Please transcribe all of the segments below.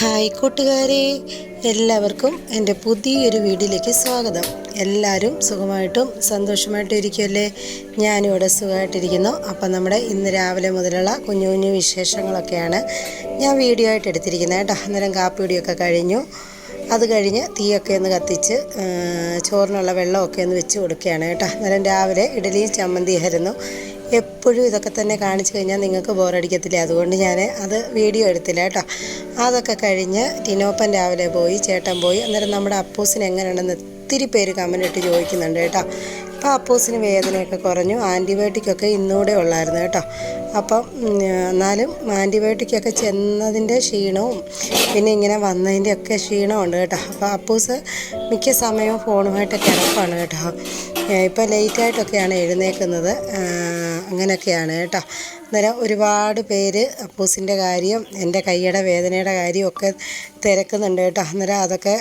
Hi കൂട്ടുകാരെ എല്ലാവർക്കും എന്റെ പുതിയൊരു വീഡിയോയിലേക്ക് സ്വാഗതം. എല്ലാവരും സുഖമായിട്ടും സന്തോഷമായിട്ടും ഇരിക്കുമല്ലേ ഞാനും ഇവിടെ സുഖമായിട്ടിരിക്കുന്നു. അപ്പം നമ്മുടെ ഇന്ന് രാവിലെ മുതലുള്ള കുഞ്ഞു കുഞ്ഞു വിശേഷങ്ങളൊക്കെയാണ് ഞാൻ വീഡിയോ ആയിട്ട് എടുത്തിരിക്കുന്നത് കേട്ടോ. അന്നേരം കാപ്പി കുടിയൊക്കെ കഴിഞ്ഞു. അത് കഴിഞ്ഞ് തീയൊക്കെ ഒന്ന് കത്തിച്ച് ചോറിനുള്ള വെള്ളമൊക്കെ ഒന്ന് വെച്ച് കൊടുക്കുകയാണ് കേട്ടോ. അന്നേരം രാവിലെ ഇഡലിയും ചമ്മന്തിയായിരുന്നു എപ്പോഴും ഇതൊക്കെ തന്നെ കാണിച്ചു കഴിഞ്ഞാൽ നിങ്ങൾക്ക് ബോറടിക്കത്തില്ല അതുകൊണ്ട് ഞാൻ അത് വീഡിയോ എടുത്തില്ല കേട്ടോ. അതൊക്കെ കഴിഞ്ഞ് ടിനോപ്പൻ രാവിലെ പോയി ചേട്ടൻ പോയി. അന്നേരം നമ്മുടെ അപ്പൂസിന് എങ്ങനെയുണ്ടെന്ന് ഒത്തിരി പേര് കമന്റ് ഇട്ട് ചോദിക്കുന്നുണ്ട് കേട്ടോ. അപ്പോൾ അപ്പൂസിന് വേദനയൊക്കെ കുറഞ്ഞു. ആന്റിബയോട്ടിക്കൊക്കെ ഇന്നുകൂടെ ഉള്ളായിരുന്നു കേട്ടോ. അപ്പം എന്നാലും ആന്റിബയോട്ടിക്കൊക്കെ ചെന്നതിന്റെ ക്ഷീണവും പിന്നെ ഇങ്ങനെ വന്നതിന്റെ ഒക്കെ ക്ഷീണമുണ്ട് കേട്ടോ. അപ്പോൾ അപ്പൂസ് മിക്ക സമയവും ഫോണുമായിട്ട് കിടപ്പാണ് കേട്ടോ. ഇപ്പോൾ ലേറ്റായിട്ടൊക്കെയാണ് എഴുന്നേക്കുന്നത്. അങ്ങനെയൊക്കെയാണ് കേട്ടോ. അന്നേരം ഒരുപാട് പേര് അപ്പൂസിന്റെ കാര്യം എന്റെ കൈയുടെ വേദനയുടെ കാര്യമൊക്കെ തിരക്കുന്നുണ്ട് കേട്ടോ. അന്നേരം അതൊക്കെ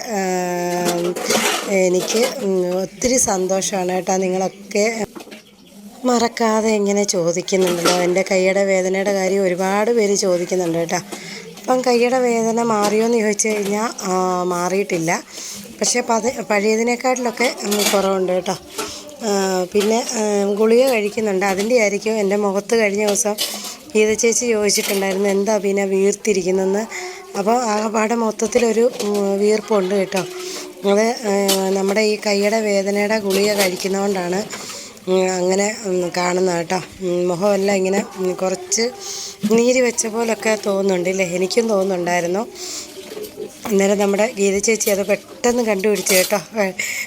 എനിക്ക് ഒത്തിരി സന്തോഷമാണ് കേട്ടോ നിങ്ങളൊക്കെ. മറക്കാതെ ഇങ്ങനെ ചോദിക്കുന്നുണ്ടല്ലോ. എന്റെ കൈയുടെ വേദനയുടെ കാര്യം ഒരുപാട് പേര് ചോദിക്കുന്നുണ്ട് കേട്ടോ. അപ്പം കൈയുടെ വേദന മാറിയോ എന്ന് ചോദിച്ചു കഴിഞ്ഞാൽ മാറിയിട്ടില്ല. പക്ഷേ പത് പഴയതിനേക്കാട്ടിലൊക്കെ കുറവുണ്ട് കേട്ടോ. പിന്നെ ഗുളിക കഴിക്കുന്നുണ്ട്. അതിന്റെ ആയിരിക്കും എന്റെ മുഖത്ത് കഴിഞ്ഞ ദിവസം ഗീത ചേച്ചി ചോദിച്ചിട്ടുണ്ടായിരുന്നു എന്താ പിന്നെ വീർത്തിരിക്കുന്നെന്ന് അപ്പോൾ ആകെപ്പാടെ മൊത്തത്തിലൊരു വീർപ്പുണ്ട് കേട്ടോ. അത് നമ്മുടെ ഈ കൈയുടെ വേദനയുടെ ഗുളിക കഴിക്കുന്നതുകൊണ്ടാണ് അങ്ങനെ കാണുന്നത് കാണുന്ന കേട്ടോ മുഖമെല്ലാം ഇങ്ങനെ കുറച്ച് നീര് വെച്ച പോലൊക്കെ തോന്നുന്നുണ്ട് ഇല്ലേ? എനിക്കും തോന്നുന്നുണ്ടായിരുന്നു. അന്നേരം നമ്മുടെ ഗീത ചേച്ചി അത് പെട്ടെന്ന് കണ്ടുപിടിച്ചു കേട്ടോ.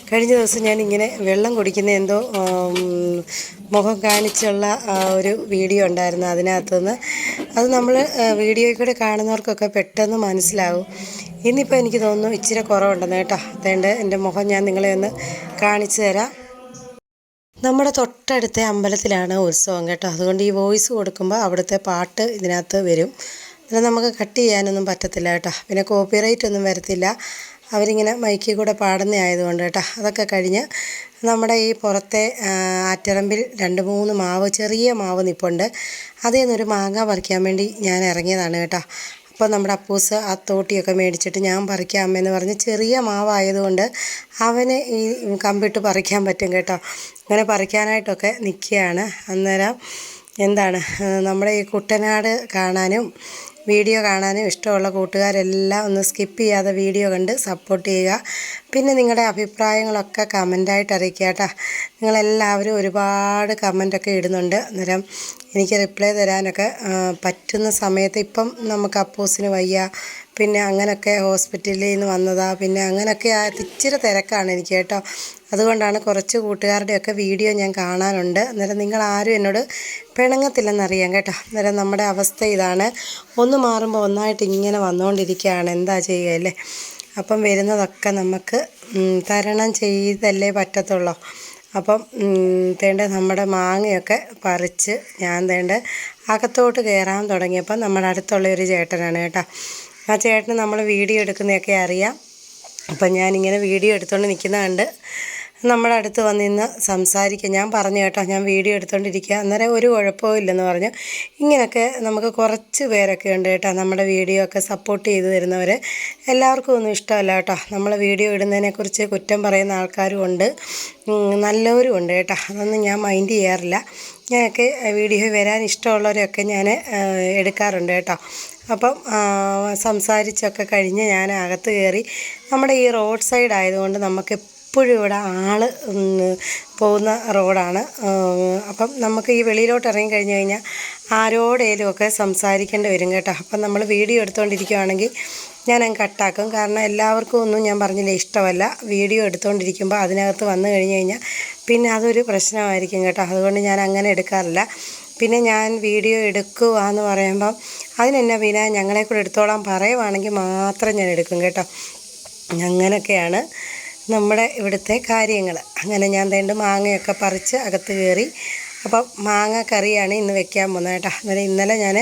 കഴിഞ്ഞ ദിവസം ഞാൻ ഇങ്ങനെ വെള്ളം കുടിക്കുന്ന എന്തോ മുഖം കാണിച്ചുള്ള ഒരു വീഡിയോ ഉണ്ടായിരുന്നു അതിനകത്തുനിന്ന്. അത് നമ്മൾ വീഡിയോയിൽ കൂടെ കാണുന്നവർക്കൊക്കെ പെട്ടെന്ന് മനസ്സിലാവും. ഇന്നിപ്പോൾ എനിക്ക് തോന്നുന്നു ഇച്ചിരി കുറവുണ്ടെന്ന് കേട്ടോ. അതുകൊണ്ട് എന്റെ മുഖം ഞാൻ നിങ്ങളെ ഒന്ന് കാണിച്ചു തരാം. നമ്മുടെ തൊട്ടടുത്ത അമ്പലത്തിലാണ് ഉത്സവം കേട്ടോ. അതുകൊണ്ട് ഈ വോയിസ് കൊടുക്കുമ്പോൾ അവിടുത്തെ പാട്ട് ഇതിനകത്ത് വരും. അത് നമുക്ക് കട്ട് ചെയ്യാനൊന്നും പറ്റത്തില്ല കേട്ടോ. പിന്നെ കോപ്പിറൈറ്റ് ഒന്നും വരത്തില്ല. അവരിങ്ങനെ മൈക്കിൽ കൂടെ പാടുന്ന ആയതുകൊണ്ട് കേട്ടോ. അതൊക്കെ കഴിഞ്ഞ് നമ്മുടെ ഈ പുറത്തെ ആറ്ററമ്പിൽ രണ്ട് മൂന്ന് മാവ് ചെറിയ മാവ് നിപ്പുണ്ട്. അതിൽ നിന്നൊരു മാങ്ങ പറിക്കാൻ വേണ്ടി ഞാൻ ഇറങ്ങിയതാണ് കേട്ടോ. അപ്പോൾ നമ്മുടെ അപ്പൂസ് ആ തോട്ടിയൊക്കെ മേടിച്ചിട്ട് ഞാൻ പറിക്കാം അമ്മയെന്ന് പറഞ്ഞ് ചെറിയ മാവായതുകൊണ്ട് അവന് ഈ കമ്പിട്ട് പറിക്കാൻ പറ്റും കേട്ടോ. അങ്ങനെ പറിക്കാനായിട്ടൊക്കെ നിൽക്കുകയാണ്. അന്നേരം എന്താണ് നമ്മുടെ ഈ കുട്ടനാട് കാണാനും വീഡിയോ കാണാനും ഇഷ്ടമുള്ള കൂട്ടുകാരെല്ലാം ഒന്ന് സ്കിപ്പ് ചെയ്യാതെ വീഡിയോ കണ്ട് സപ്പോർട്ട് ചെയ്യുക. പിന്നെ നിങ്ങളുടെ അഭിപ്രായങ്ങളൊക്കെ കമന്റായിട്ട് അറിയിക്കുക കേട്ടോ. നിങ്ങളെല്ലാവരും ഒരുപാട് കമന്റൊക്കെ ഇടുന്നുണ്ട്. അന്നേരം എനിക്ക് റിപ്ലൈ തരാനൊക്കെ പറ്റുന്ന സമയത്ത് ഇപ്പം നമുക്ക് അപ്പോസിന് വയ്യ. പിന്നെ അങ്ങനെയൊക്കെ ഹോസ്പിറ്റലിൽ നിന്ന് വന്നതാ. പിന്നെ അങ്ങനെയൊക്കെ ഇച്ചിരി തിരക്കാണ് എനിക്ക് കേട്ടോ. അതുകൊണ്ടാണ് കുറച്ച് കൂട്ടുകാരുടെയൊക്കെ വീഡിയോ ഞാൻ കാണാനുണ്ട്. അന്നേരം നിങ്ങൾ ആരും എന്നോട് പിണങ്ങത്തില്ലെന്നറിയാം കേട്ടോ. അന്നേരം നമ്മുടെ അവസ്ഥ ഇതാണ്. ഒന്ന് മാറുമ്പോൾ ഒന്നായിട്ട് ഇങ്ങനെ വന്നുകൊണ്ടിരിക്കുകയാണ് എന്താ ചെയ്യുക അല്ലേ? അപ്പം വരുന്നതൊക്കെ നമുക്ക് തരണം ചെയ്തല്ലേ പറ്റത്തുള്ളൂ. അപ്പം തേണ്ട നമ്മുടെ മാങ്ങയൊക്കെ പറിച്ച് ഞാൻ തേണ്ട അകത്തോട്ട് കയറാൻ തുടങ്ങിയപ്പോൾ നമ്മുടെ അടുത്തുള്ള ഒരു ചേട്ടനാണ് കേട്ടോ. ആ ചേട്ടന് നമ്മൾ വീഡിയോ എടുക്കുന്നതൊക്കെ അറിയാം. അപ്പം ഞാനിങ്ങനെ വീഡിയോ എടുത്തുകൊണ്ട് നിൽക്കുന്ന കണ്ട് നമ്മുടെ അടുത്ത് വന്നിന്ന് സംസാരിക്കുക ഞാൻ പറഞ്ഞു കേട്ടോ ഞാൻ വീഡിയോ എടുത്തുകൊണ്ടിരിക്കുക അന്നേരം ഒരു കുഴപ്പവും ഇല്ലെന്ന് പറഞ്ഞു. ഇങ്ങനെയൊക്കെ നമുക്ക് കുറച്ച് പേരൊക്കെ ഉണ്ട് കേട്ടോ നമ്മുടെ വീഡിയോ ഒക്കെ സപ്പോർട്ട് ചെയ്ത് തരുന്നവർ എല്ലാവർക്കും ഒന്നും ഇഷ്ടമല്ല കേട്ടോ. നമ്മൾ വീഡിയോ ഇടുന്നതിനെക്കുറിച്ച് കുറ്റം പറയുന്ന ആൾക്കാരും ഉണ്ട്. നല്ലവരും ഉണ്ട് കേട്ടോ. അതൊന്നും ഞാൻ മൈൻഡ് ചെയ്യാറില്ല. ഞാനൊക്കെ വീഡിയോ വരാൻ ഇഷ്ടമുള്ളവരെയൊക്കെ ഞാൻ എടുക്കാറുണ്ട് കേട്ടോ. അപ്പം സംസാരിച്ചൊക്കെ കഴിഞ്ഞ് ഞാൻ അകത്ത് കയറി. നമ്മുടെ ഈ റോഡ് സൈഡ് ആയതുകൊണ്ട് നമുക്ക് എപ്പോഴും ഇവിടെ ആൾ പോകുന്ന റോഡാണ്. അപ്പം നമുക്ക് ഈ വെളിയിലോട്ട് ഇറങ്ങി കഴിഞ്ഞ് കഴിഞ്ഞാൽ ആരോടേലും ഒക്കെ സംസാരിക്കേണ്ടി വരും കേട്ടോ. അപ്പം നമ്മൾ വീഡിയോ എടുത്തുകൊണ്ടിരിക്കുകയാണെങ്കിൽ ഞാൻ അങ്ങ് കട്ടാക്കും. കാരണം എല്ലാവർക്കും ഒന്നും ഞാൻ പറഞ്ഞില്ല ഇഷ്ടമല്ല. വീഡിയോ എടുത്തുകൊണ്ടിരിക്കുമ്പോൾ അതിനകത്ത് വന്നു കഴിഞ്ഞ് കഴിഞ്ഞാൽ പിന്നെ അതൊരു പ്രശ്നമായിരിക്കും കേട്ടോ. അതുകൊണ്ട് ഞാൻ അങ്ങനെ എടുക്കാറില്ല. പിന്നെ ഞാൻ വീഡിയോ എടുക്കുക എന്ന് പറയുമ്പം അതിനെന്നാ പിന്നെ ഞങ്ങളെ കൂടെ എടുത്തോളാൻ പറയുവാണെങ്കിൽ മാത്രം ഞാൻ എടുക്കും കേട്ടോ. അങ്ങനെയൊക്കെയാണ് നമ്മുടെ ഇവിടുത്തെ കാര്യങ്ങൾ. അങ്ങനെ ഞാൻ തേണ്ട മാങ്ങയൊക്കെ പറിച്ച് അകത്ത് കയറി. അപ്പം മാങ്ങ കറിയാണ് ഇന്ന് വെക്കാൻ പോകുന്നത് കേട്ടോ. അന്നേരം ഇന്നലെ ഞാൻ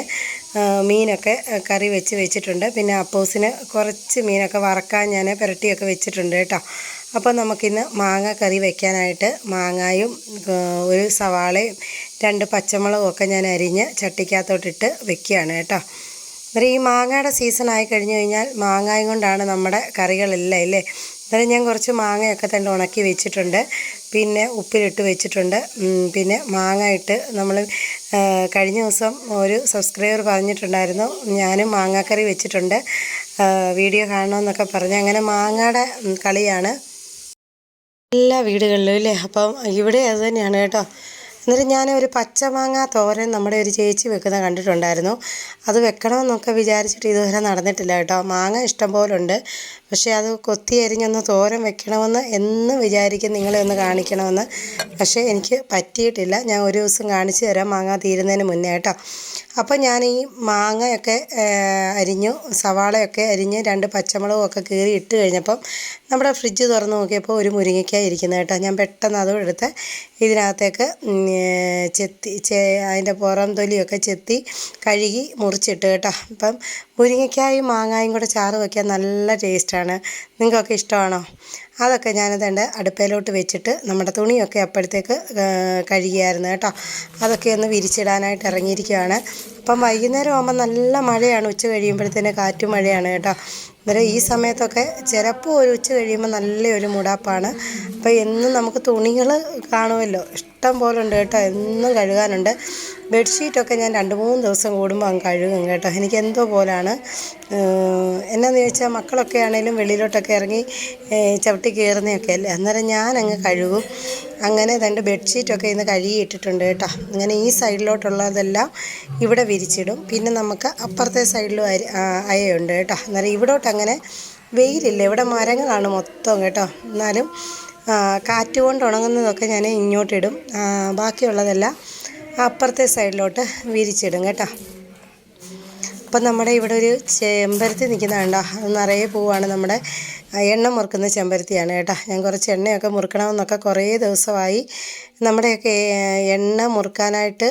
മീനൊക്കെ കറി വെച്ച് വെച്ചിട്ടുണ്ട്. പിന്നെ അപ്പോസിന് കുറച്ച് മീനൊക്കെ വറക്കാൻ ഞാൻ പുരട്ടിയൊക്കെ വെച്ചിട്ടുണ്ട് കേട്ടോ. അപ്പോൾ നമുക്കിന്ന് മാങ്ങ കറി വെക്കാനായിട്ട് മാങ്ങായും ഒരു സവാളയും രണ്ട് പച്ചമുളകൊക്കെ ഞാൻ അരിഞ്ഞ് ചട്ടിക്കകത്തോട്ടിട്ട് വെക്കുകയാണ് കേട്ടോ. അന്നേരം ഈ മാങ്ങയുടെ സീസൺ ആയി കഴിഞ്ഞു കഴിഞ്ഞാൽ മാങ്ങായും കൊണ്ടാണ് നമ്മുടെ കറികളെല്ലാം ഇല്ലേ അന്നേരം ഞാൻ കുറച്ച് മാങ്ങയൊക്കെ തന്നെ ഉണക്കി വെച്ചിട്ടുണ്ട്. പിന്നെ ഉപ്പിലിട്ട് വെച്ചിട്ടുണ്ട്. പിന്നെ മാങ്ങ ഇട്ട് നമ്മൾ കഴിഞ്ഞ ദിവസം ഒരു സബ്സ്ക്രൈബർ പറഞ്ഞിട്ടുണ്ടായിരുന്നു ഞാനും മാങ്ങാക്കറി വെച്ചിട്ടുണ്ട്. വീഡിയോ കാണണമെന്നൊക്കെ പറഞ്ഞ്. അങ്ങനെ മാങ്ങയുടെ കളിയാണ് എല്ലാ വീടുകളിലും ഇല്ലേ അപ്പം ഇവിടെ അത് തന്നെയാണ് കേട്ടോ. എന്നിട്ട് ഞാൻ ഒരു പച്ചമാങ്ങ തോരൻ നമ്മുടെ ഒരു ചേച്ചി വെക്കുന്ന കണ്ടിട്ടുണ്ടായിരുന്നു. അത് വെക്കണമെന്നൊക്കെ വിചാരിച്ചിട്ട് ഇതുവരെ നടന്നിട്ടില്ല കേട്ടോ. മാങ്ങ ഇഷ്ടം പോലെ ഉണ്ട് പക്ഷേ അത് കൊത്തി അരിഞ്ഞൊന്ന് തോരൻ വെക്കണമെന്ന് എന്ന് വിചാരിക്കും നിങ്ങളെ ഒന്ന് കാണിക്കണമെന്ന്. പക്ഷേ എനിക്ക് പറ്റിയിട്ടില്ല. ഞാൻ ഒരു ദിവസം കാണിച്ചു തരാം. മാങ്ങ തീരുന്നതിന് മുന്നേ കേട്ടോ. അപ്പോൾ ഞാൻ ഈ മാങ്ങയൊക്കെ അരിഞ്ഞു സവാളയൊക്കെ അരിഞ്ഞ് രണ്ട് പച്ചമുളകും ഒക്കെ കീറി ഇട്ട് കഴിഞ്ഞപ്പം നമ്മുടെ ഫ്രിഡ്ജ് തുറന്ന് നോക്കിയപ്പോൾ ഒരു മുരിങ്ങയ്ക്കായി ഇരിക്കുന്നത് കേട്ടോ. ഞാൻ പെട്ടെന്ന് അതും എടുത്ത് ഇതിനകത്തേക്ക് ചെത്തി അതിന്റെ പുറം തൊലിയൊക്കെ ചെത്തി കഴുകി മുറിച്ചിട്ട് കേട്ടോ. അപ്പം മുരിങ്ങയ്ക്കായും മാങ്ങായും കൂടെ ചാറ് വയ്ക്കാൻ നല്ല ടേസ്റ്റാണ്. നിങ്ങൾക്കൊക്കെ ഇഷ്ടമാണോ? അതൊക്കെ ഞാനതുണ്ട് അടുപ്പയിലോട്ട് വെച്ചിട്ട് നമ്മുടെ തുണിയൊക്കെ അപ്പോഴത്തേക്ക് കഴുകിയായിരുന്നു കേട്ടോ. അതൊക്കെ ഒന്ന് വിരിച്ചിടാനായിട്ട് ഇറങ്ങിയിരിക്കുകയാണ് അപ്പം വൈകുന്നേരം ആകുമ്പോൾ നല്ല മഴയാണ്. ഉച്ച കഴിയുമ്പോഴത്തേന് കാറ്റും മഴയാണ് കേട്ടോ. അന്നേരം ഈ സമയത്തൊക്കെ ചിലപ്പോൾ ഒരു ഉച്ച കഴിയുമ്പോൾ നല്ലൊരു മുടാപ്പാണ്. അപ്പോൾ എന്നും നമുക്ക് തുണികൾ കാണുമല്ലോ. ഇഷ്ടം പോലെ ഉണ്ട് കേട്ടോ. എന്നും കഴുകാനുണ്ട്. ബെഡ്ഷീറ്റൊക്കെ ഞാൻ രണ്ട് മൂന്ന് ദിവസം കൂടുമ്പോൾ അങ്ങ് കഴുകും കേട്ടോ. എനിക്ക് എന്തോ പോലാണ്. എന്നാന്ന് ചോദിച്ചാൽ മക്കളൊക്കെ ആണെങ്കിലും വെളിയിലോട്ടൊക്കെ ഇറങ്ങി ചവിട്ടി കയറുന്നതൊക്കെ അല്ലേ? അന്നേരം ഞാൻ അങ്ങ് കഴുകും. അങ്ങനെ രണ്ട് ബെഡ്ഷീറ്റൊക്കെ ഇന്ന് കഴുകിയിട്ടിട്ടുണ്ട് കേട്ടോ. അങ്ങനെ ഈ സൈഡിലോട്ടുള്ളതെല്ലാം ഇവിടെ വിരിച്ചിടും. പിന്നെ നമുക്ക് അപ്പുറത്തെ സൈഡിലും അയയുണ്ട് കേട്ടോ. അന്നേരം ഇവിടോട്ട് അങ്ങനെ വെയിലില്ല. ഇവിടെ മരങ്ങളാണ് മൊത്തം കേട്ടോ. എന്നാലും കാറ്റ് കൊണ്ട് ഉണങ്ങുന്നതൊക്കെ ഞാൻ ഇങ്ങോട്ടിടും. ബാക്കിയുള്ളതെല്ലാം അപ്പുറത്തെ സൈഡിലോട്ട് വിരിച്ചിടും കേട്ടോ. അപ്പം നമ്മുടെ ഇവിടെ ഒരു ചെമ്പരത്തി നിൽക്കുന്നതാണ്ടോ അത് നിറയെ പൂവാണ് നമ്മുടെ എണ്ണ മുറുക്കുന്ന ചെമ്പരത്തിയാണ് കേട്ടോ. ഞാൻ കുറച്ച് എണ്ണയൊക്കെ മുറുക്കണമെന്നൊക്കെ കുറേ ദിവസമായി. നമ്മുടെയൊക്കെ എണ്ണ മുറുക്കാനായിട്ട്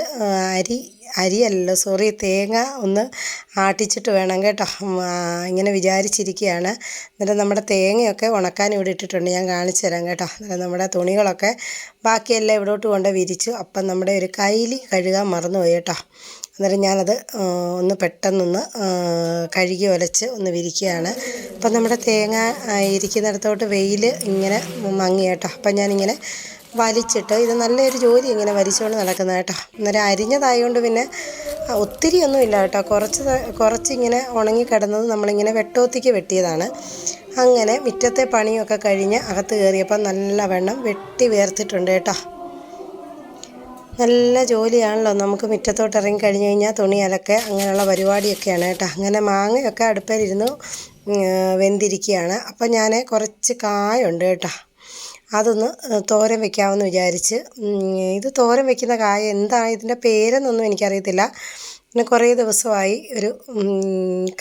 അരി അരിയല്ലല്ലോ. സോറി തേങ്ങ ഒന്ന് ആട്ടിച്ചിട്ട് വേണം കേട്ടോ. ഇങ്ങനെ വിചാരിച്ചിരിക്കുകയാണ് എന്നിട്ട് നമ്മുടെ തേങ്ങയൊക്കെ ഉണക്കാൻ ഇവിടെ ഇട്ടിട്ടുണ്ട്. ഞാൻ കാണിച്ചു തരാം കേട്ടോ. നമ്മുടെ തുണികളൊക്കെ ബാക്കിയെല്ലാം ഇവിടോട്ട് കൊണ്ട് വിരിച്ചു. അപ്പം നമ്മുടെ ഒരു കൈലി കഴുകാൻ മറന്നുപോയി കേട്ടോ. അന്നേരം ഞാനത് ഒന്ന് പെട്ടെന്നൊന്ന് കഴുകി ഒലച്ച് ഒന്ന് വിരിക്കുകയാണ്. അപ്പം നമ്മുടെ തേങ്ങ ഇരിക്കുന്നിടത്തോട്ട് വെയിൽ ഇങ്ങനെ മങ്ങി കേട്ടോ. അപ്പം ഞാനിങ്ങനെ വലിച്ചിട്ട് ഇത് നല്ലൊരു ജോലി ഇങ്ങനെ വലിച്ചുകൊണ്ട് നടക്കുന്നത് കേട്ടോ. അന്നേരം അരിഞ്ഞതായതുകൊണ്ട് പിന്നെ ഒത്തിരി ഒന്നും ഇല്ല കേട്ടോ. കുറച്ച് കുറച്ചിങ്ങനെ ഉണങ്ങിക്കിടന്നത് നമ്മളിങ്ങനെ വെട്ടോത്തിക്ക് വെട്ടിയതാണ്. അങ്ങനെ മുറ്റത്തെ പണിയൊക്കെ കഴിഞ്ഞ് അകത്ത് കയറിയപ്പോൾ നല്ല വെണ്ണം വെട്ടി വേർത്തിട്ടുണ്ട് കേട്ടോ. നല്ല ജോലിയാണല്ലോ നമുക്ക് മുറ്റത്തോട്ട് ഇറങ്ങി കഴിഞ്ഞ് കഴിഞ്ഞാൽ തുണി അലക്ക് അങ്ങനെയുള്ള പരിപാടിയൊക്കെയാണ് കേട്ടോ. അങ്ങനെ മാങ്ങയൊക്കെ അടുപ്പിലിരുന്ന് വെന്തിരിക്കുകയാണ്. അപ്പം ഞാൻ കുറച്ച് കായുണ്ട് കേട്ടോ. അതൊന്ന് തോരൻ വെക്കാമെന്ന് വിചാരിച്ച് ഇത് തോരൻ വെക്കുന്ന കായ എന്താണ് ഇതിന്റെ പേരെന്നൊന്നും എനിക്കറിയത്തില്ല. പിന്നെ കുറേ ദിവസമായി ഒരു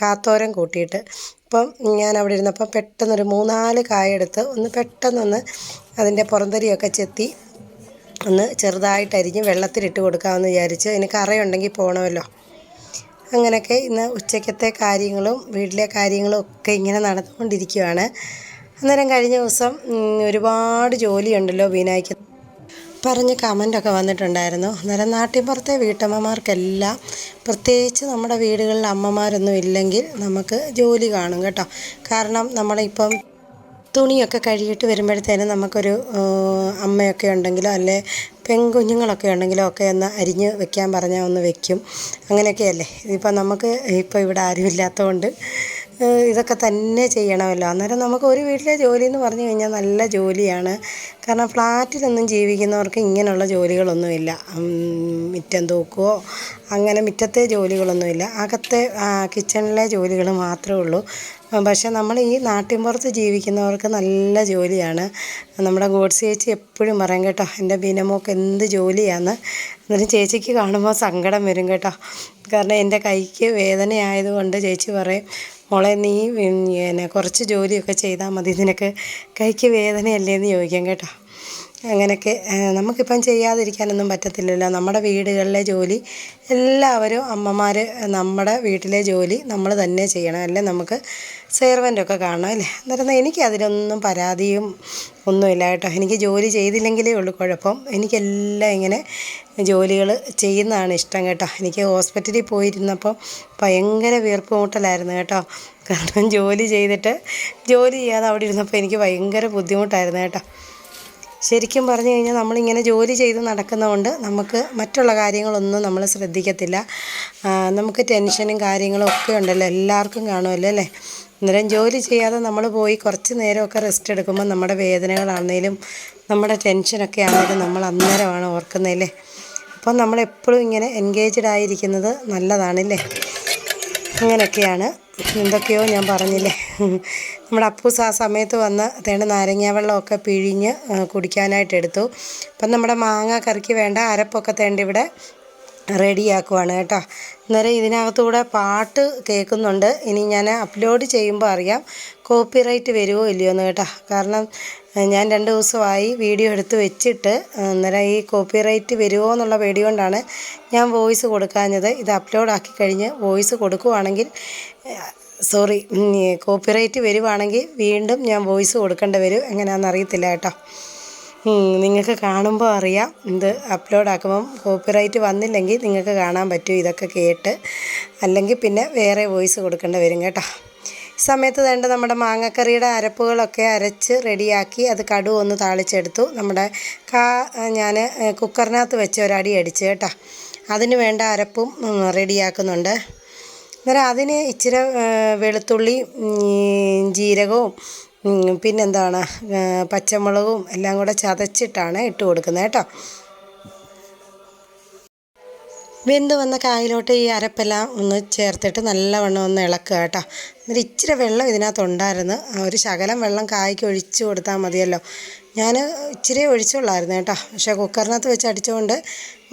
കാത്തോരൻ കൂട്ടിയിട്ട്. അപ്പം ഞാൻ അവിടെ ഇരുന്നപ്പം പെട്ടെന്നൊരു മൂന്നാൽ കായ എടുത്ത് ഒന്ന് പെട്ടെന്നൊന്ന് അതിന്റെ പുറന്തരിയൊക്കെ ചെത്തി ഒന്ന് ചെറുതായിട്ട് അരിഞ്ഞ് വെള്ളത്തിലിട്ട് കൊടുക്കാമെന്ന് വിചാരിച്ച് അതിന് കറയുണ്ടെങ്കിൽ പോകണമല്ലോ അങ്ങനെയൊക്കെ ഇന്ന് ഉച്ചക്കത്തെ കാര്യങ്ങളും വീട്ടിലെ കാര്യങ്ങളും ഒക്കെ ഇങ്ങനെ നടന്നുകൊണ്ടിരിക്കുകയാണ് അന്നേരം കഴിഞ്ഞ ദിവസം ഒരുപാട് ജോലിയുണ്ടല്ലോ ബീനായ്ക്ക്. പറഞ്ഞ് കമന്റൊക്കെ വന്നിട്ടുണ്ടായിരുന്നു. അന്നേരം നാട്ടിൻപുറത്തെ വീട്ടമ്മമാർക്കെല്ലാം പ്രത്യേകിച്ച് നമ്മുടെ വീടുകളിൽ അമ്മമാരൊന്നും ഇല്ലെങ്കിൽ നമുക്ക് ജോലി കാണും കേട്ടോ. കാരണം നമ്മളിപ്പം തുണിയൊക്കെ കഴുകിയിട്ട് വരുമ്പോഴത്തേനും നമുക്കൊരു അമ്മയൊക്കെ ഉണ്ടെങ്കിലോ അല്ലെ പെൺകുഞ്ഞുങ്ങളൊക്കെ ഉണ്ടെങ്കിലോ ഒക്കെ ഒന്ന് അരിഞ്ഞ് വെക്കാൻ പറഞ്ഞാൽ ഒന്ന് വെക്കും. അങ്ങനെയൊക്കെയല്ലേ? ഇതിപ്പോൾ നമുക്ക് ഇപ്പോൾ ഇവിടെ ആരും ഇല്ലാത്തതുകൊണ്ട് ആ, ഇതൊക്കെ തന്നെ ചെയ്യണമല്ലോ. അന്നേരം നമുക്ക് ഒരു വീട്ടിലെ ജോലി എന്ന് പറഞ്ഞു കഴിഞ്ഞാൽ നല്ല ജോലിയാണ്. കാരണം ഫ്ലാറ്റിലൊന്നും ജീവിക്കുന്നവർക്ക് ഇങ്ങനെയുള്ള ജോലികളൊന്നുമില്ല. മുറ്റം തൂക്കുകയോ അങ്ങനെ മുറ്റത്തെ ജോലികളൊന്നുമില്ല. അകത്തെ കിച്ചണിലെ ജോലികൾ മാത്രമേ ഉള്ളൂ. പക്ഷേ നമ്മൾ ഈ നാട്ടിൻപുറത്ത് ജീവിക്കുന്നവർക്ക് നല്ല ജോലിയാണ്. നമ്മുടെ ഗോഡ്സ് ചേച്ചി എപ്പോഴും പറയും കേട്ടോ എന്റെ ബീനമോക്ക് എന്ത് ജോലിയാണ്? എന്നിട്ട് ചേച്ചിക്ക് കാണുമ്പോൾ സങ്കടം വരും കേട്ടോ. കാരണം എന്റെ കൈക്ക് വേദനയായതുകൊണ്ട് ചേച്ചി പറയും മോളെ നീ പിന്നെ കുറച്ച് ജോലിയൊക്കെ ചെയ്താൽ മതി. നിനക്ക് കൈക്ക് വേദനയല്ലേ എന്ന് ചോദിക്കാം കേട്ടോ. അങ്ങനെയൊക്കെ നമുക്കിപ്പം ചെയ്യാതിരിക്കാനൊന്നും പറ്റത്തില്ലല്ലോ. നമ്മുടെ വീടുകളിലെ ജോലി എല്ലാവരും അമ്മമാർ നമ്മുടെ വീട്ടിലെ ജോലി നമ്മൾ തന്നെ ചെയ്യണം. അല്ലേ? നമുക്ക് സെർവന്റൊക്കെ കാണണം അല്ലേ? അന്നേരം എനിക്ക് അതിലൊന്നും പരാതിയും ഒന്നുമില്ല കേട്ടോ. എനിക്ക് ജോലി ചെയ്തില്ലെങ്കിലേ ഉള്ളൂ കുഴപ്പം. എനിക്കെല്ലാം ഇങ്ങനെ ജോലികൾ ചെയ്യുന്നതാണ് ഇഷ്ടം കേട്ടോ. എനിക്ക് ഹോസ്പിറ്റലിൽ പോയിരുന്നപ്പോൾ ഭയങ്കര വീർപ്പ് മുട്ടലായിരുന്നു കേട്ടോ. കാരണം ജോലി ചെയ്തിട്ട് ജോലി ചെയ്യാതെ അവിടെ ഇരുന്നപ്പോൾ എനിക്ക് ഭയങ്കര ബുദ്ധിമുട്ടായിരുന്നു കേട്ടോ. ശരിക്കും പറഞ്ഞു കഴിഞ്ഞാൽ നമ്മളിങ്ങനെ ജോലി ചെയ്ത് നടക്കുന്നതുകൊണ്ട് നമുക്ക് മറ്റുള്ള കാര്യങ്ങളൊന്നും നമ്മൾ ശ്രദ്ധിക്കത്തില്ല. നമുക്ക് ടെൻഷനും കാര്യങ്ങളും ഒക്കെ ഉണ്ടല്ലോ എല്ലാവർക്കും കാണുമല്ലോ അല്ലേ? അന്നേരം ജോലി ചെയ്യാതെ നമ്മൾ പോയി കുറച്ച് നേരമൊക്കെ റെസ്റ്റ് എടുക്കുമ്പോൾ നമ്മുടെ വേദനകളാണെങ്കിലും നമ്മുടെ ടെൻഷനൊക്കെ ആണെങ്കിലും നമ്മൾ അന്നേരമാണ് ഓർക്കുന്നതല്ലേ? അപ്പം നമ്മളെപ്പോഴും ഇങ്ങനെ എൻഗേജ്ഡ് ആയിരിക്കുന്നത് നല്ലതാണല്ലേ? അങ്ങനെയൊക്കെയാണ്. എന്തൊക്കെയോ ഞാൻ പറഞ്ഞില്ലേ. നമ്മുടെ അപ്പൂസ് ആ സമയത്ത് വന്ന് തേണ് നാരങ്ങ വെള്ളമൊക്കെ പിഴിഞ്ഞ് കുടിക്കാനായിട്ട് എടുത്തു അപ്പം നമ്മുടെ മാങ്ങ കറിക്ക് വേണ്ട അരപ്പൊക്കെ തേണ്ട ഇവിടെ റെഡിയാക്കുവാണ് കേട്ടോ. അന്നേരം ഇതിനകത്തൂടെ പാട്ട് കേൾക്കുന്നുണ്ട്. ഇനി ഞാൻ അപ്ലോഡ് ചെയ്യുമ്പോൾ അറിയാം കോപ്പിറൈറ്റ് വരുമോ ഇല്ലയോ എന്ന് കേട്ടോ. കാരണം ഞാൻ രണ്ട് ദിവസമായി വീഡിയോ എടുത്ത് വെച്ചിട്ട് അന്നേരം ഈ കോപ്പിറൈറ്റ് വരുമോ എന്നുള്ള പേടി കൊണ്ടാണ് ഞാൻ വോയിസ് കൊടുക്കാഞ്ഞത്. ഇത് അപ്ലോഡ് ആക്കി കഴിഞ്ഞ് വോയിസ് കൊടുക്കുവാണെങ്കിൽ സോറി കോപ്പിറൈറ്റ് വരുവാണെങ്കിൽ വീണ്ടും ഞാൻ വോയിസ് കൊടുക്കേണ്ടി വരും. എങ്ങനെയാണെന്ന് അറിയത്തില്ല കേട്ടോ. നിങ്ങൾക്ക് കാണുമ്പോൾ അറിയാം. ഇത് അപ്ലോഡ് ആക്കുമ്പം കോപ്പിറൈറ്റ് വന്നില്ലെങ്കിൽ നിങ്ങൾക്ക് കാണാൻ പറ്റും. ഇതൊക്കെ കേട്ട് അല്ലെങ്കിൽ പിന്നെ വേറെ വോയിസ് കൊടുക്കേണ്ടി വരും കേട്ടോ. സമയത്ത് വേണ്ട നമ്മുടെ മാങ്ങക്കറിയുടെ അരപ്പുകളൊക്കെ അരച്ച് റെഡിയാക്കി അത് കടു ഒന്ന് താളിച്ചെടുത്തു. നമ്മുടെ കാ ഞാൻ കുക്കറിനകത്ത് വെച്ച് ഒരടി അടിച്ച് കേട്ടോ. അതിന് വേണ്ട അരപ്പും റെഡിയാക്കുന്നുണ്ട് അന്നേരം അതിന് ഇച്ചിരി വെളുത്തുള്ളി ജീരകവും പിന്നെന്താണ് പച്ചമുളകും എല്ലാം കൂടെ ചതച്ചിട്ടാണ് ഇട്ട് കൊടുക്കുന്നത് കേട്ടോ. വെന്ത് വന്ന കായിലോട്ട് ഈ അരപ്പെല്ലാം ഒന്ന് ചേർത്തിട്ട് നല്ലവണ്ണം ഒന്ന് ഇളക്കുക കേട്ടോ. എന്നിട്ട് ഇച്ചിരി വെള്ളം ഇതിനകത്തുണ്ടായിരുന്നു ഒരു ശകലം വെള്ളം കായ്ക്ക് ഒഴിച്ച് കൊടുത്താൽ മതിയല്ലോ. ഞാൻ ഇച്ചിരി ഒഴിച്ചുള്ളായിരുന്നു കേട്ടോ. പക്ഷേ കുക്കറിനകത്ത് വെച്ച് അടിച്ചുകൊണ്ട്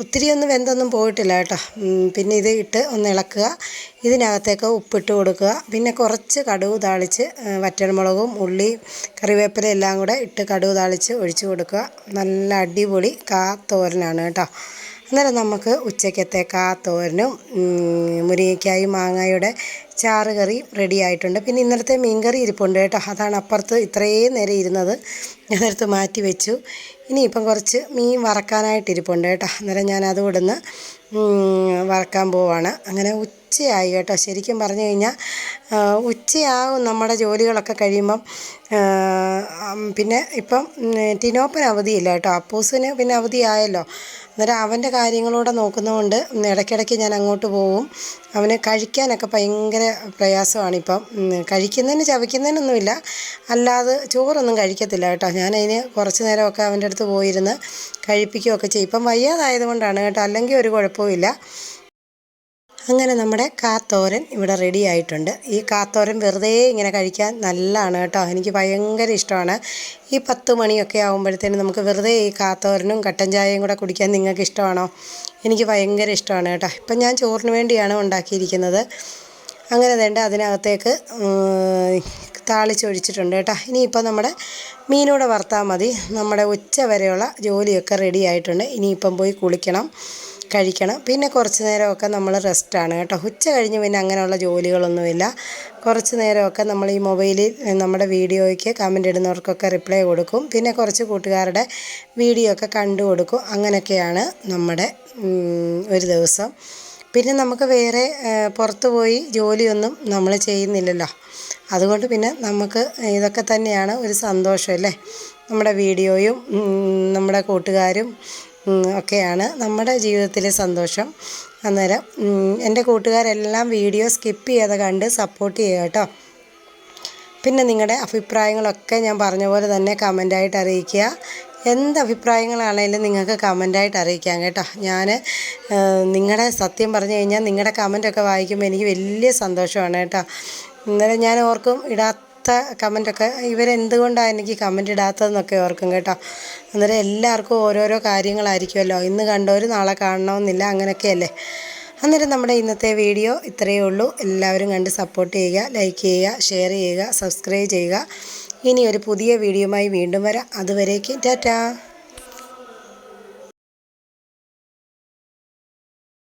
ഒത്തിരി ഒന്നും വെന്തൊന്നും പോയിട്ടില്ല കേട്ടോ. പിന്നെ ഇത് ഇട്ട് ഒന്ന് ഇളക്കുക. ഇതിനകത്തേക്ക് ഉപ്പിട്ട് കൊടുക്കുക. പിന്നെ കുറച്ച് കടുക് താളിച്ച് വറ്റൽമുളകും ഉള്ളി കറിവേപ്പില എല്ലാം കൂടെ ഇട്ട് കടുക് താളിച്ച് ഒഴിച്ച് കൊടുക്കുക. നല്ല അടിപൊളി കാ തോരനാണ് കേട്ടോ. അന്നേരം നമുക്ക് ഉച്ചയ്ക്കത്തെ കാത്തോരനും മുരിങ്ങയ്ക്കായും മാങ്ങയുടെ ചാറ് കറി റെഡി ആയിട്ടുണ്ട്. പിന്നെ ഇന്നലത്തെ മീൻകറി ഇരിപ്പുണ്ട് കേട്ടോ. അതാണ് അപ്പുറത്ത് ഇത്രയും നേരം ഇരുന്നത്. ഞാനെടുത്ത് മാറ്റി വെച്ചു. ഇനിയിപ്പം കുറച്ച് മീൻ വറക്കാനായിട്ട് ഇരിപ്പുണ്ട് കേട്ടോ. അന്നേരം ഞാൻ അതും ഇവിടുന്ന് ഉം, വറക്കാൻ പോവാണ്. അങ്ങനെ ഉച്ചയായി കേട്ടോ. ശരിക്കും പറഞ്ഞു കഴിഞ്ഞാൽ ഉച്ചയാവും നമ്മുടെ ജോലികളൊക്കെ കഴിയുമ്പം. പിന്നെ ഇപ്പം ടിനോപ്പൻ അവധിയില്ല കേട്ടോ. അപ്പൂസിന് പിന്നെ അവധിയായല്ലോ. അന്നേരം അവന്റെ കാര്യങ്ങളൂടെ നോക്കുന്നതുകൊണ്ട് ഇടയ്ക്കിടയ്ക്ക് ഞാൻ അങ്ങോട്ട് പോവും. അവന് കഴിക്കാനൊക്കെ ഭയങ്കര പ്രയാസമാണിപ്പം ഇപ്പം. കഴിക്കുന്നതിന് ചവയ്ക്കുന്നതിനൊന്നുമില്ല. അല്ലാതെ ചോറൊന്നും കഴിക്കത്തില്ല കേട്ടോ. ഞാനതിന് കുറച്ച് നേരമൊക്കെ അവന്റെ അടുത്ത് പോയിരുന്ന് കഴിപ്പിക്കുകയൊക്കെ ചെയ്യും. ഇപ്പം വയ്യാതായത് കൊണ്ടാണ് കേട്ടോ. അല്ലെങ്കിൽ ഒരു കുഴപ്പവുമില്ല അങ്ങനെ നമ്മുടെ കാത്തോരൻ ഇവിടെ റെഡി ആയിട്ടുണ്ട്. ഈ കാത്തോരൻ വെറുതെ ഇങ്ങനെ കഴിക്കാൻ നല്ലതാണ് കേട്ടോ. എനിക്ക് ഭയങ്കര ഇഷ്ടമാണ്. ഈ പത്ത് മണിയൊക്കെ ആകുമ്പോഴത്തേനും നമുക്ക് വെറുതെ ഈ കാത്തോരനും കട്ടൻ ചായയും കൂടെ കുടിക്കാൻ നിങ്ങൾക്ക് ഇഷ്ടമാണോ? എനിക്ക് ഭയങ്കര ഇഷ്ടമാണ് കേട്ടോ. ഇപ്പം ഞാൻ ചോറിന് വേണ്ടിയാണ് ഉണ്ടാക്കിയിരിക്കുന്നത്. അങ്ങനെ വേണ്ട അതിനകത്തേക്ക് താളിച്ചൊഴിച്ചിട്ടുണ്ട് കേട്ടോ. ഇനിയിപ്പോൾ നമ്മുടെ മീനൂടെ വറുത്താൽ മതി. നമ്മുടെ ഉച്ച വരെയുള്ള ജോലിയൊക്കെ റെഡി ആയിട്ടുണ്ട്. ഇനിയിപ്പം പോയി കുളിക്കണം. കഴിക്കണം. പിന്നെ കുറച്ച് നേരമൊക്കെ നമ്മൾ റെസ്റ്റാണ് കേട്ടോ. ഉച്ച കഴിഞ്ഞ് പിന്നെ അങ്ങനെയുള്ള ജോലികളൊന്നുമില്ല. കുറച്ച് നേരമൊക്കെ നമ്മൾ ഈ മൊബൈലിൽ നമ്മുടെ വീഡിയോയ്ക്ക് കമന്റ് ഇടുന്നവർക്കൊക്കെ റിപ്ലൈ കൊടുക്കും. പിന്നെ കുറച്ച് കൂട്ടുകാരുടെ വീഡിയോ ഒക്കെ കണ്ടു കൊടുക്കും. അങ്ങനെയൊക്കെയാണ് നമ്മുടെ ഒരു ദിവസം. പിന്നെ നമുക്ക് വേറെ പുറത്തു പോയി ജോലിയൊന്നും നമ്മൾ ചെയ്യുന്നില്ലല്ലോ. അതുകൊണ്ട് പിന്നെ നമുക്ക് ഇതൊക്കെ തന്നെയാണ് ഒരു സന്തോഷം അല്ലേ? നമ്മുടെ വീഡിയോയും നമ്മുടെ കൂട്ടുകാരും ഒക്കെയാണ് നമ്മുടെ ജീവിതത്തിലെ സന്തോഷം. അന്നേരം എന്റെ കൂട്ടുകാരെല്ലാം വീഡിയോ സ്കിപ്പ് ചെയ്യാതെ കണ്ട് സപ്പോർട്ട് ചെയ്യുക കേട്ടോ. പിന്നെ നിങ്ങളുടെ അഭിപ്രായങ്ങളൊക്കെ ഞാൻ പറഞ്ഞ പോലെ തന്നെ കമന്റായിട്ട് അറിയിക്കുക. എന്ത് അഭിപ്രായങ്ങളാണേലും നിങ്ങൾക്ക് കമന്റായിട്ട് അറിയിക്കാം കേട്ടോ. ഞാൻ നിങ്ങളുടെ സത്യം പറഞ്ഞു കഴിഞ്ഞാൽ നിങ്ങളുടെ കമന്റൊക്കെ വായിക്കുമ്പോൾ എനിക്ക് വലിയ സന്തോഷമാണ് കേട്ടോ. ഇന്നലെ ഞാൻ ഓർക്കും ഇടാത്ത കമന്റൊക്കെ ഇവരെന്തുകൊണ്ടാണ് എനിക്ക് കമന്റ് ഇടാത്തതെന്നൊക്കെ ഓർക്കും കേട്ടോ. അന്നേരം എല്ലാവർക്കും ഓരോരോ കാര്യങ്ങളായിരിക്കുമല്ലോ. ഇന്ന് കണ്ടവർ നാളെ കാണണമെന്നില്ല അങ്ങനെയൊക്കെയല്ലേ? അന്നേരം നമ്മുടെ ഇന്നത്തെ വീഡിയോ ഇത്രയേ ഉള്ളൂ. എല്ലാവരും കണ്ട് സപ്പോർട്ട് ചെയ്യുക ലൈക്ക് ചെയ്യുക ഷെയർ ചെയ്യുക സബ്സ്ക്രൈബ് ചെയ്യുക. ഇനി ഒരു പുതിയ വീഡിയോയുമായി വീണ്ടും വരാം. അതുവരേക്കും ടാറ്റാ.